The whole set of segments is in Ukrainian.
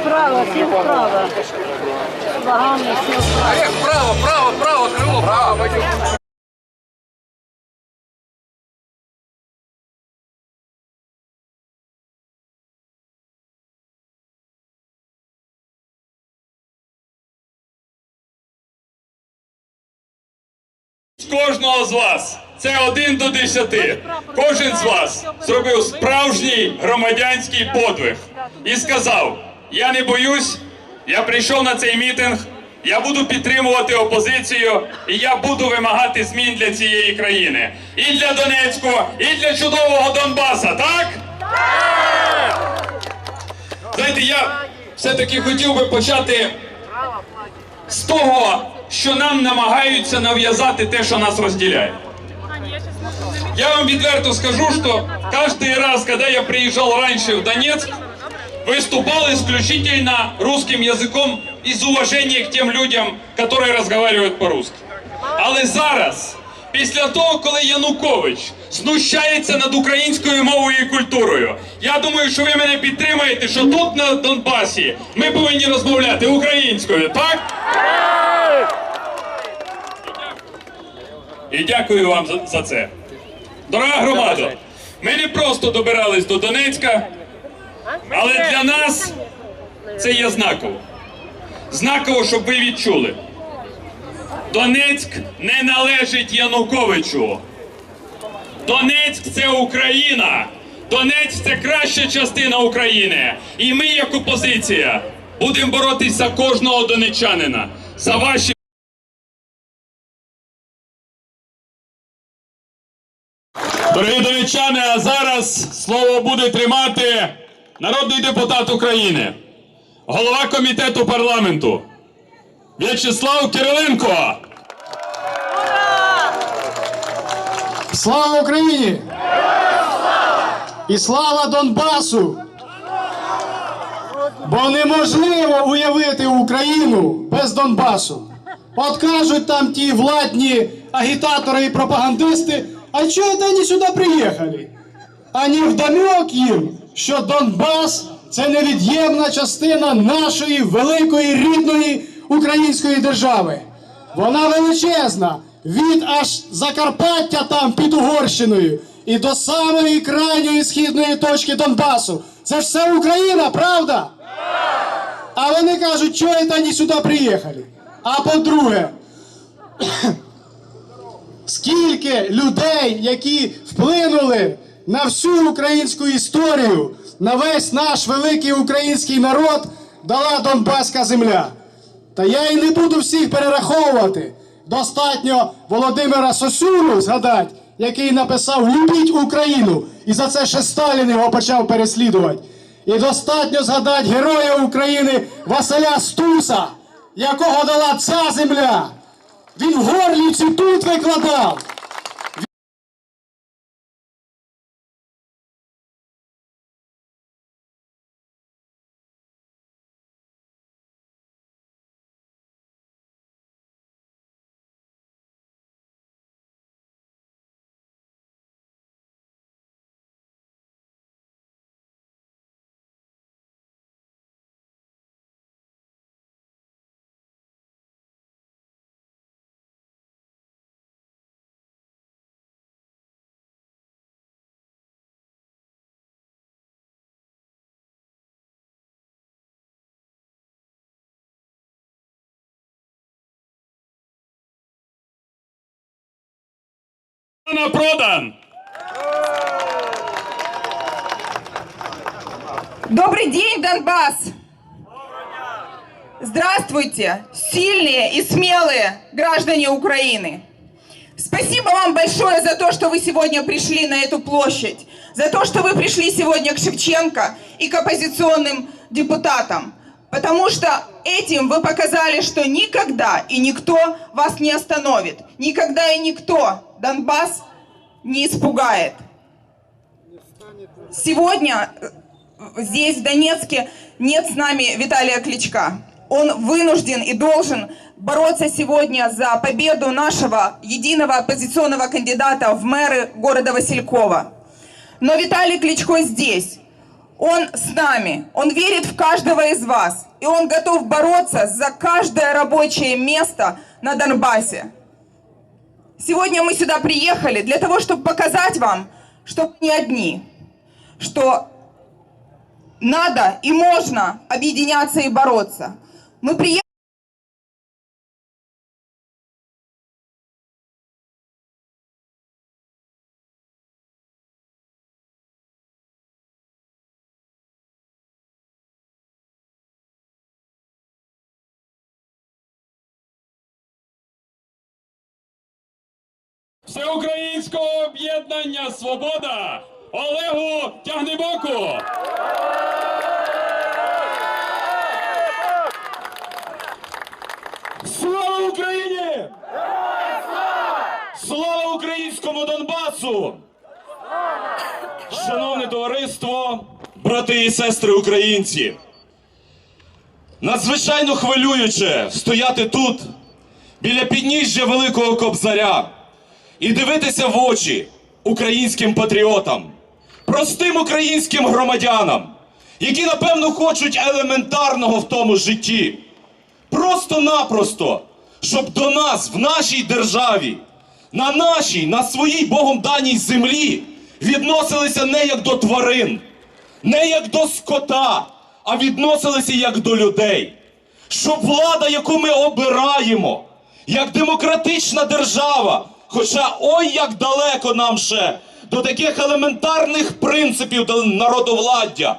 Справа, всі справа. Багами, всі справа. Эх, право, право, право, крыло, право, пойдем. З кожного з вас це один до десяти. Кожен з вас зробив справжній громадянський подвиг і сказав: Я не боюсь, я прийшов на цей мітинг, я буду підтримувати опозицію і я буду вимагати змін для цієї країни. І для Донецьку, і для чудового Донбаса, так? Знаєте, я все-таки хотів би почати з того, що нам намагаються нав'язати те, що нас розділяє. Я вам відверто скажу, что каждый раз, когда я приезжал раньше в Донецк, выступал исключительно русским языком из уважения к тем людям, которые разговаривают по-русски. Але зараз, після того, коли Янукович знущається над українською мовою і культурою, я думаю, що ви мене підтримаєте, що тут на Донбасі ми повинні розмовляти українською, так? І дякую вам за, за це. Дорога громада, ми не просто добирались до Донецька, але для нас це є знаково. Знаково, щоб ви відчули. Донецьк не належить Януковичу. Донецьк це Україна. Донецьк це краща частина України. І ми, як опозиція, будемо боротися за кожного донеччанина, за ваші. Дорогі донеччани, а зараз слово буде тримати народний депутат України, голова комітету парламенту В'ячеслав Кириленко. Слава Україні! І слава Донбасу! Бо неможливо уявити Україну без Донбасу. От кажуть там ті владні агітатори і пропагандисти, а чого це вони сюди приїхали? А не вдомек їм, що Донбас це невід'ємна частина нашої великої рідної української держави. Вона величезна, від аж Закарпаття там під Угорщиною і до самої крайньої східної точки Донбасу. Це ж все Україна, правда? А вони кажуть, чого це вони сюди приїхали? А по-друге, скільки людей, які вплинули на всю українську історію, на весь наш великий український народ, дала Донбаська земля. Та я і не буду всіх перераховувати. Достатньо Володимира Сосюру згадати, який написав Любіть Україну, і за це ще Сталін його почав переслідувати. І достатньо згадати Героя України Василя Стуса, якого дала ця земля. Він в Горлівці тут викладав. Продан! Добрый день, Донбасс! Здравствуйте, сильные и смелые граждане Украины! Спасибо вам большое за то, что вы сегодня пришли на эту площадь, за то, что вы пришли сегодня к Шевченко и к оппозиционным депутатам, потому что этим вы показали, что никогда и никто вас не остановит, никогда и никто Донбасс не испугает. Сегодня э, здесь, в Донецке, нет с нами Виталия Кличка. Он вынужден и должен бороться сегодня за победу нашего единого оппозиционного кандидата в мэры города Василькова. Но Виталий Кличко здесь. Он с нами, он верит в каждого из вас, и он готов бороться за каждое рабочее место на Донбассе. Сегодня мы сюда приехали для того, чтобы показать вам, что мы не одни, что надо и можно объединяться и бороться. Мы приехали Всеукраїнського об'єднання Свобода Олегу Тягнебоку! Слава Україні! Слава українському Донбасу! Шановне товариство, брати і сестри українці! Надзвичайно хвилююче стояти тут, біля підніжжя Великого Кобзаря, і дивитися в очі українським патріотам, простим українським громадянам, які напевно хочуть елементарного в тому житті. Просто-напросто, щоб до нас в нашій державі, на нашій, на своїй Богом даній землі відносилися не як до тварин, не як до скота, а відносилися як до людей. Щоб влада, яку ми обираємо, як демократична держава, хоча ой як далеко нам ще до таких елементарних принципів до народовладдя,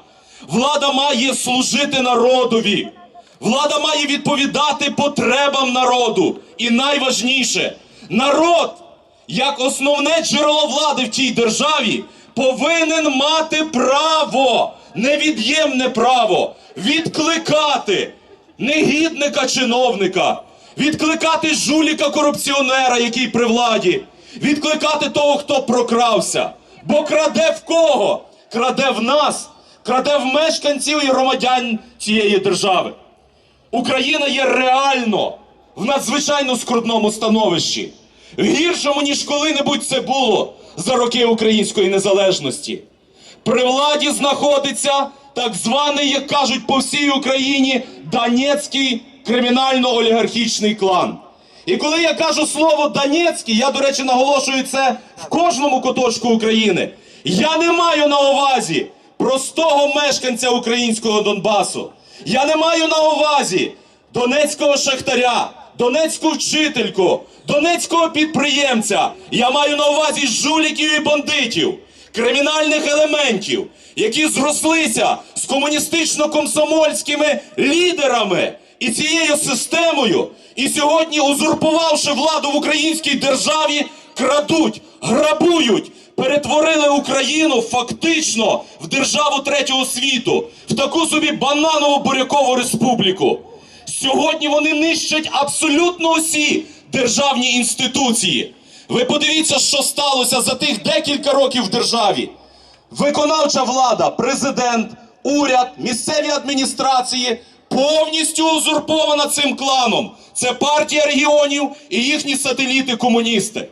влада має служити народові. Влада має відповідати потребам народу. І найважніше, народ, як основне джерело влади в тій державі, повинен мати право, невід'ємне право відкликати негідника чиновника, відкликати жуліка корупціонера, який при владі, відкликати того, хто прокрався. Бо краде в кого? Краде в нас, краде в мешканців і громадян цієї держави. Україна є реально в надзвичайно скрутному становищі, гіршому, ніж коли-небудь це було за роки української незалежності. При владі знаходиться так званий, як кажуть по всій Україні, Донецький кримінально-олігархічний клан. І коли я кажу слово Донецький, я, до речі, наголошую це в кожному куточку України. Я не маю на увазі простого мешканця українського Донбасу. Я не маю на увазі донецького шахтаря, донецьку вчительку, донецького підприємця. Я маю на увазі жуліків і бандитів, кримінальних елементів, які зрослися з комуністично-комсомольськими лідерами і цією системою, і сьогодні, узурпувавши владу в українській державі, крадуть, грабують, перетворили Україну фактично в державу третього світу, в таку собі бананову бурякову республіку. Сьогодні вони нищать абсолютно усі державні інституції. Ви подивіться, що сталося за тих декілька років в державі. Виконавча влада, президент, уряд, місцеві адміністрації повністю узурпована цим кланом. Це партія регіонів і їхні сателіти-комуністи.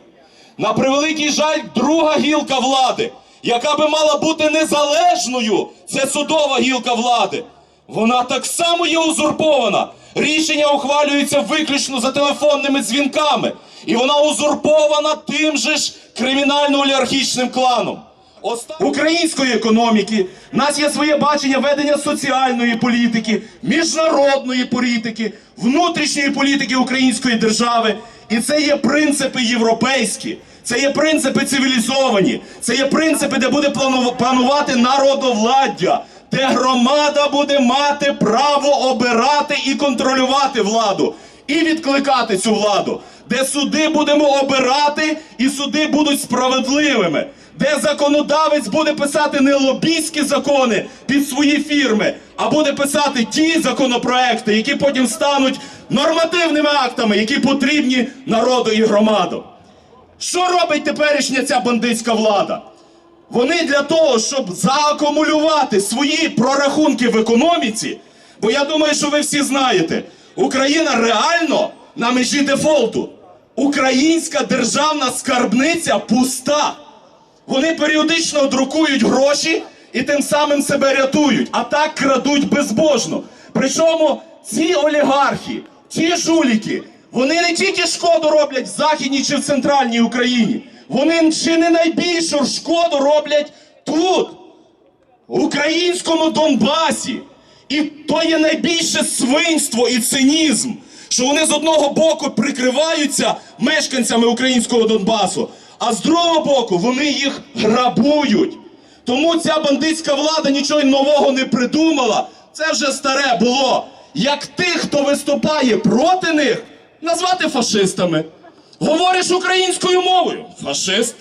На превеликий жаль, друга гілка влади, яка би мала бути незалежною, це судова гілка влади. Вона так само є узурпована. Рішення ухвалюються виключно за телефонними дзвінками. І вона узурпована тим же ж кримінально-олігархічним кланом. Української економіки. В нас є своє бачення ведення соціальної політики, міжнародної політики, внутрішньої політики української держави. І це є принципи європейські, це є принципи цивілізовані, це є принципи, де буде планувати народовладдя, де громада буде мати право обирати і контролювати владу, і відкликати цю владу, де суди будемо обирати, і суди будуть справедливими де законодавець буде писати не лобійські закони під свої фірми, а буде писати ті законопроекти, які потім стануть нормативними актами, які потрібні народу і громаду. Що робить теперішня ця бандитська влада? Вони для того, щоб заакумулювати свої прорахунки в економіці, бо я думаю, що ви всі знаєте, Україна реально на межі дефолту. Українська державна скарбниця пуста. Вони періодично друкують гроші і тим самим себе рятують, а так крадуть безбожно. Причому ці олігархи, ці жуліки, вони не тільки шкоду роблять в Західній чи в центральній Україні, вони чи не найбільшу шкоду роблять тут, в українському Донбасі. І то є найбільше свинство і цинізм, що вони з одного боку прикриваються мешканцями українського Донбасу, а з другого боку вони їх грабують. Тому ця бандитська влада нічого нового не придумала. Це вже старе було. Як тих, хто виступає проти них, назвати фашистами. Говориш українською мовою фашист.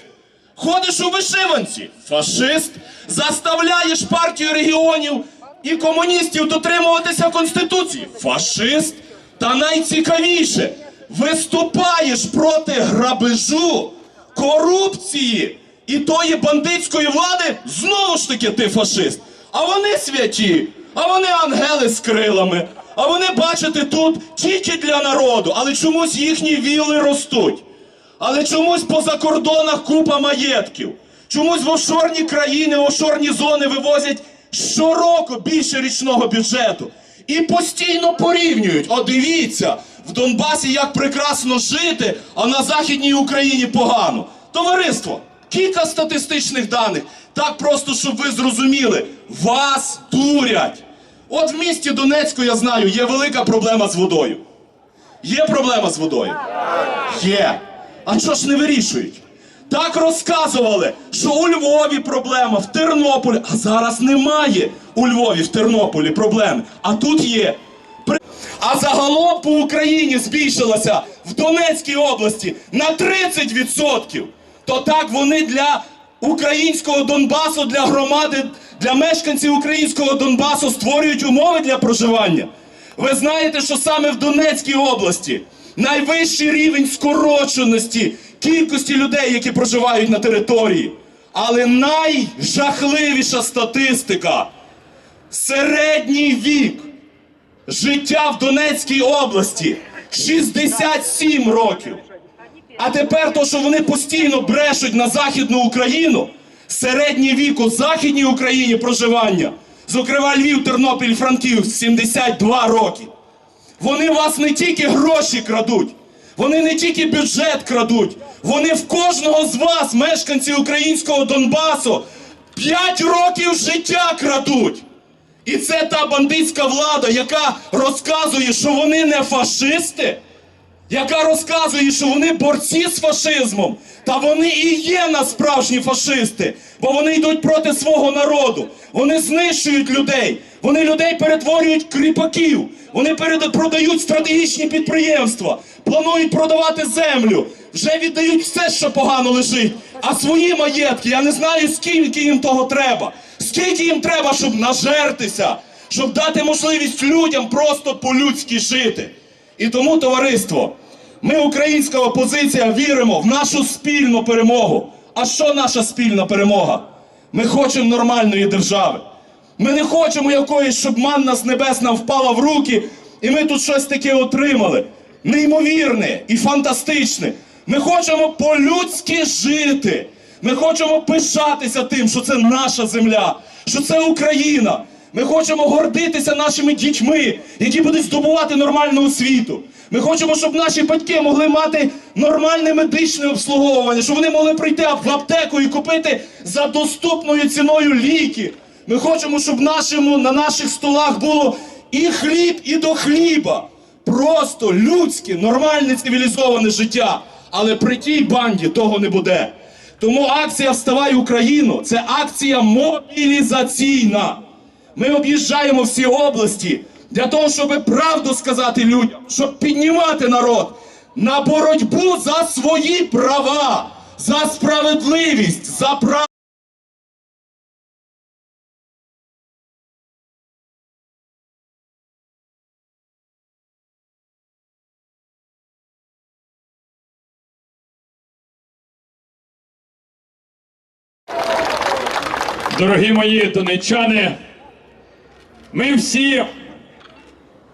Ходиш у вишиванці фашист. Заставляєш партію регіонів і комуністів дотримуватися Конституції фашист. Та найцікавіше, виступаєш проти грабежу, корупції і тої бандитської влади, знову ж таки ти фашист. А вони святі, а вони ангели з крилами. А вони, бачите, тут тільки для народу, але чомусь їхні віли ростуть. Але чомусь поза кордонах купа маєтків. Чомусь в офшорні країни, в офшорні зони вивозять щороку більше річного бюджету. І постійно порівнюють. О, дивіться, в Донбасі як прекрасно жити, а на Західній Україні погано. Товариство, кілька статистичних даних. Так просто, щоб ви зрозуміли, вас дурять. От в місті Донецьку, я знаю, є велика проблема з водою. Є проблема з водою? Є. А чого ж не вирішують? Так розказували, що у Львові проблема, в Тернополі, а зараз немає у Львові, в Тернополі проблеми. А тут є. А загалом по Україні збільшилася в Донецькій області на 30%. То так вони для українського Донбасу, для громади, для мешканців українського Донбасу створюють умови для проживання. Ви знаєте, що саме в Донецькій області найвищий рівень скороченості кількості людей, які проживають на території. Але найжахливіша статистика середній вік життя в Донецькій області 67 років. А тепер то, що вони постійно брешуть на Західну Україну, середній вік у Західній Україні проживання, зокрема Львів, Тернопіль, Франківськ, 72 роки. Вони вас не тільки гроші крадуть, вони не тільки бюджет крадуть, вони в кожного з вас, мешканців українського Донбасу, 5 років життя крадуть. І це та бандитська влада, яка розказує, що вони не фашисти, яка розказує, що вони борці з фашизмом. Та вони і є насправжні фашисти, бо вони йдуть проти свого народу. Вони знищують людей, вони людей перетворюють в кріпаків, вони продають стратегічні підприємства, планують продавати землю, вже віддають все, що погано лежить. А свої маєтки, я не знаю, скільки їм того треба. Скільки їм треба, щоб нажертися, щоб дати можливість людям просто по-людськи жити. І тому, товариство, ми, українська опозиція, віримо в нашу спільну перемогу. А що наша спільна перемога? Ми хочемо нормальної держави. Ми не хочемо якоїсь, щоб манна з небес нам впала в руки, і ми тут щось таке отримали. Неймовірне і фантастичне. Ми хочемо по-людськи жити. Ми хочемо пишатися тим, що це наша земля, що це Україна. Ми хочемо гордитися нашими дітьми, які будуть здобувати нормальну освіту. Ми хочемо, щоб наші батьки могли мати нормальне медичне обслуговування, щоб вони могли прийти в аптеку і купити за доступною ціною ліки. Ми хочемо, щоб нашому, на наших столах було і хліб, і до хліба. Просто людське, нормальне цивілізоване життя. Але при тій банді того не буде. Тому акція Вставай Україну це акція мобілізаційна. Ми об'їжджаємо всі області для того, щоб правду сказати людям, щоб піднімати народ на боротьбу за свої права, за справедливість, за право. Дорогі мої донечани, ми всі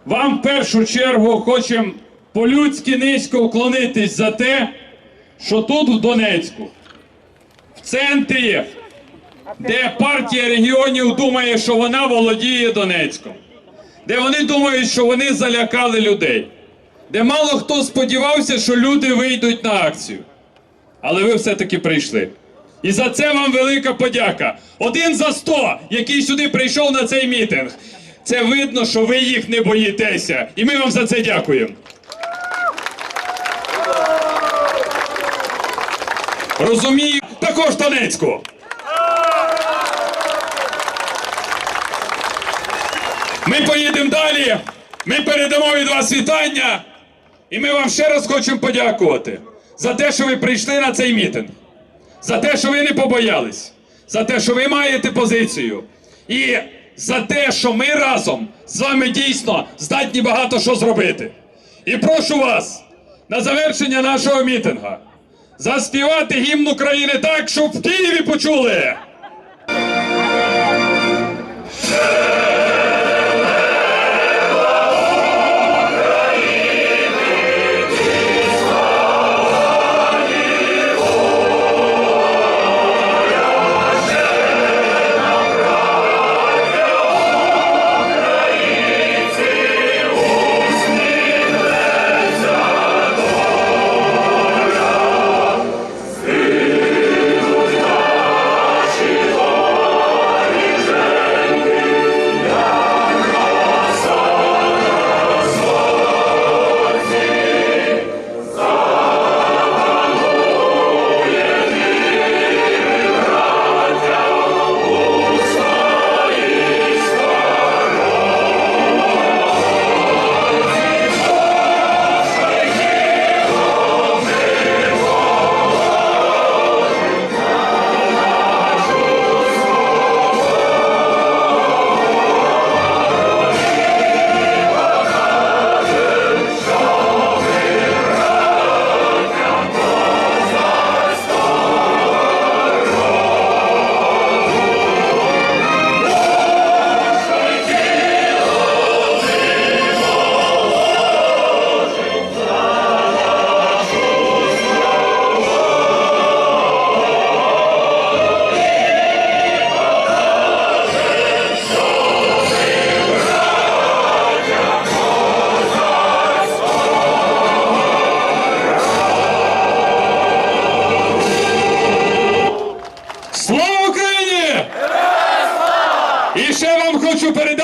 вам в першу чергу хочемо по-людськи низько вклонитись за те, що тут в Донецьку, в центрі де партія регіонів думає, що вона володіє Донецьком, де вони думають, що вони залякали людей, де мало хто сподівався, що люди вийдуть на акцію. Але ви все-таки прийшли. І за це вам велика подяка. Один за сто, який сюди прийшов на цей мітинг. Це видно, що ви їх не боїтеся. І ми вам за це дякуємо. Розумію, також Донецьку. Ми поїдемо далі. Ми передамо від вас вітання. І ми вам ще раз хочемо подякувати за те, що ви прийшли на цей мітинг, за те, що ви не побоялись, за те, що ви маєте позицію, і за те, що ми разом з вами дійсно здатні багато що зробити. І прошу вас на завершення нашого мітинга заспівати гімн України так, щоб в Києві почули.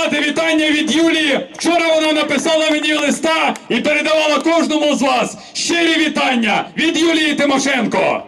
Передати вітання від Юлії. Вчора вона написала мені листа і передавала кожному з вас щирі вітання від Юлії Тимошенко.